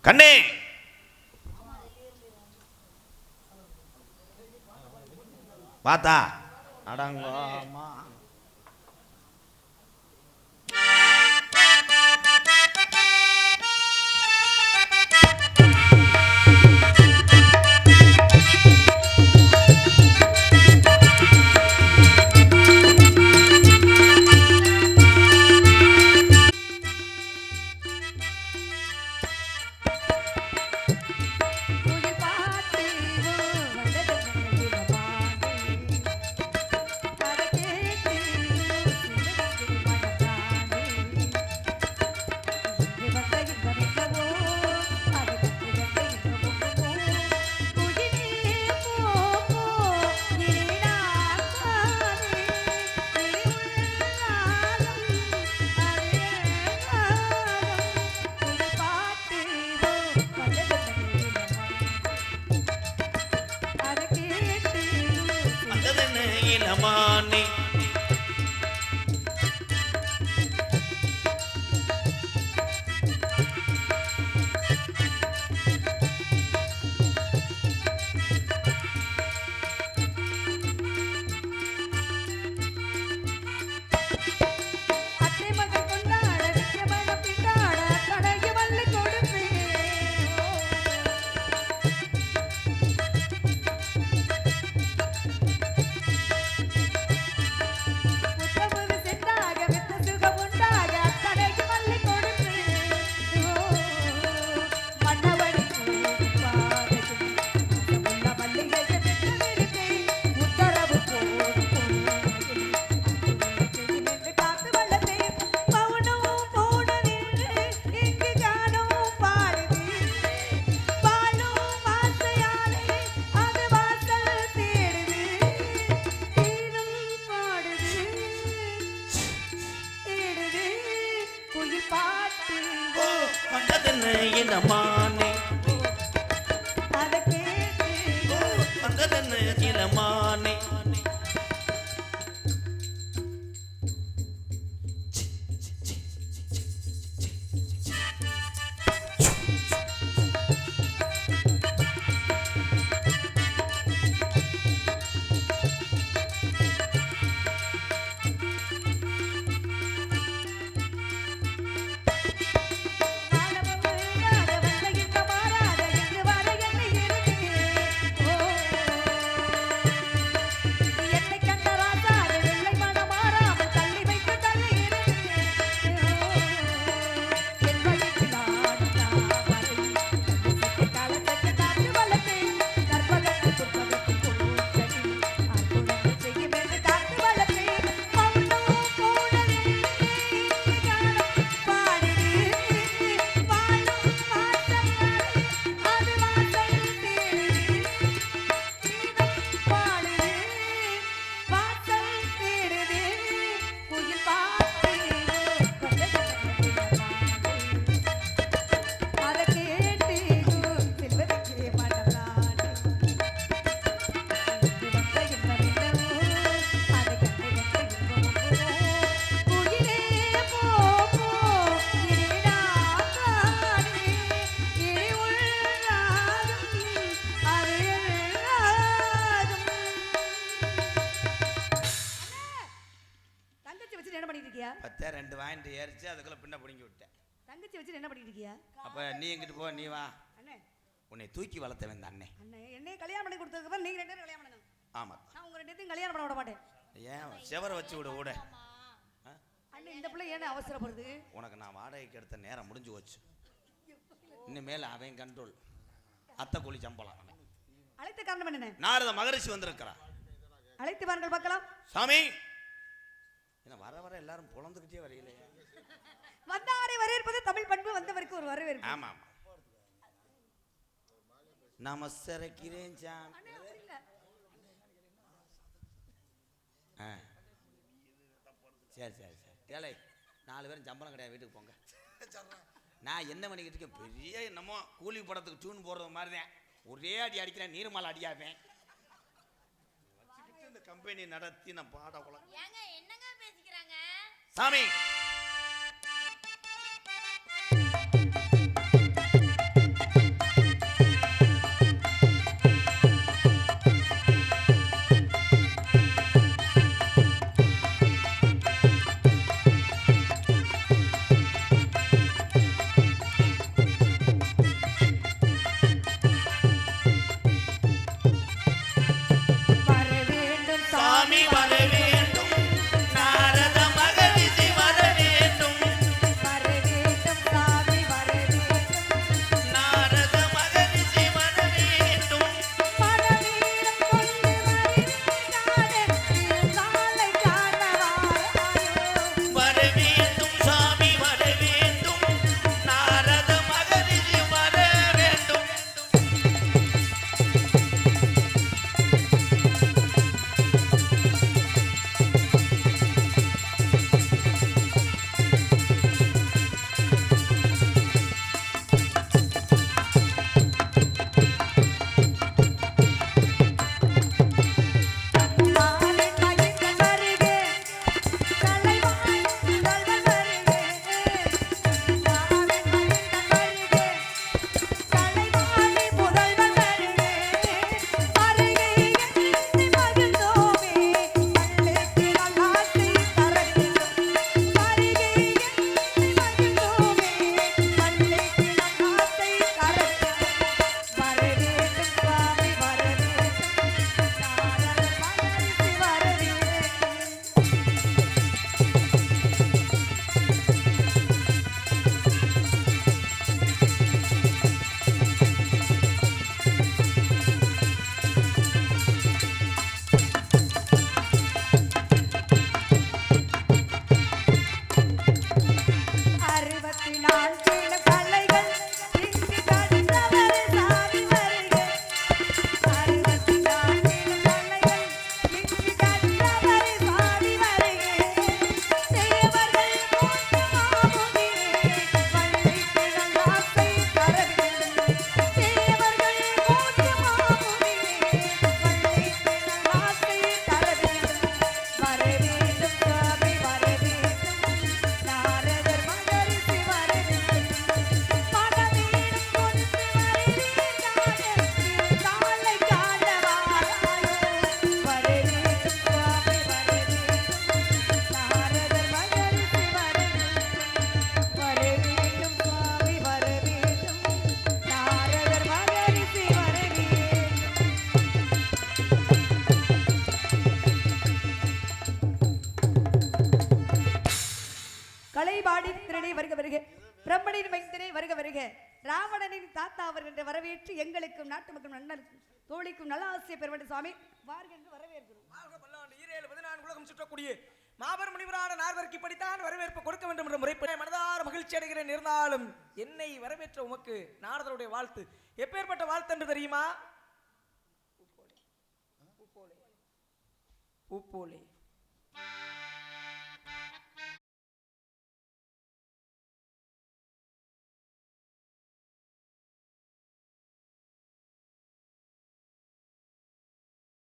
கண்ணே. பார்த்தா? அடங்கோமா. পানে வந்ததென்ன ஏறிச்சு அதுக்குள்ள பின்ன பிடுங்கி விட்டேன். தங்கச்சி வச்சு என்ன பண்ணிட்டு இருக்கியா? அப்ப நீ எங்கிட்டு போ நீ வா. அண்ணே. உன்னை தூக்கி வளர்த்தவன் இந்த அண்ணே. அண்ணே என்னைய கல்யாணம் பண்ணி கொடுத்ததுக்கு அப்புறம் நீங்க ரெண்டு பேரும் கல்யாணம் பண்ணுங்க. ஆமா. நான் உங்க ரெண்டு கல்யாணம் பண்ண விட மாட்டேன். ஏன் செவரை வச்சு விடு விட அண்ணே இந்த பிள்ளை ஏன்னு அவசரப்படுது? உனக்கு நான் வாடகைக்கு எடுத்த நேரம் முடிஞ்சு போச்சு. இனிமேல் அவன் கண்ட்ரோல் அத்தை கூலி சம்பளம். அழைத்த காரணம் என்ன நாரத மகரிஷி வந்திருக்கிறா அழைத்து வாருங்கள் பார்க்கலாம். சாமி! என்ன வர வர எல்லாரும் புலந்துக்கிட்டே வரையிலே. வந்தாரை வரவேற்பது தமிழ் பண்பு வந்தவருக்கு ஒரு வரவேற்பு. ஆமா ஆமா. நமஸ்கரிக்கிறேன் சாமி. ஆ. சரி சரி சரி. ஏழை நாலு பேரும் சம்பளம் கிடையாது வீட்டுக்கு போங்க. நான் என்ன பண்ணிக்கிட்டு இருக்கேன்? பெரிய என்னமோ கூலி படத்துக்கு டியூன் போடுறது மாதிரி தான். ஒரே அடி அடிக்கிறேன் நீர்மலை அடியாவேன் இந்த கம்பெனி நடத்தி நான் பாட குளம் ஏங்க என்னங்க பேசிக்கிறாங்க? சாமி. வருக வருக. பிரம்மனின் மைந்தனே வருக வருக. ராவணனின் தாத்தா அவர் என்று வரவேற்று எங்களுக்கும் நாட்டு மக்கள் நன்னல் தோழிக்கும் நல்ல ஆசையை பெறுவது சுவாமி வாருங்கள் என்று வரவேற்கிறோம். வாழ்க பல்லாண்டு. ஈரேழு பதினான்கு உலகம் சுற்றக்கூடிய மாபெரும் முனிவரான நால்வருக்கு இப்படித்தான் வரவேற்பு கொடுக்க வேண்டும் என்ற முறைப்படி மனதார மகிழ்ச்சி அடைகிறேன் இருந்தாலும் என்னை வரவேற்ற உமக்கு நாரதருடைய வாழ்த்து. எப்பேற்பட்ட வாழ்த்து என்று தெரியுமா? பூப்போலே பூப்போலே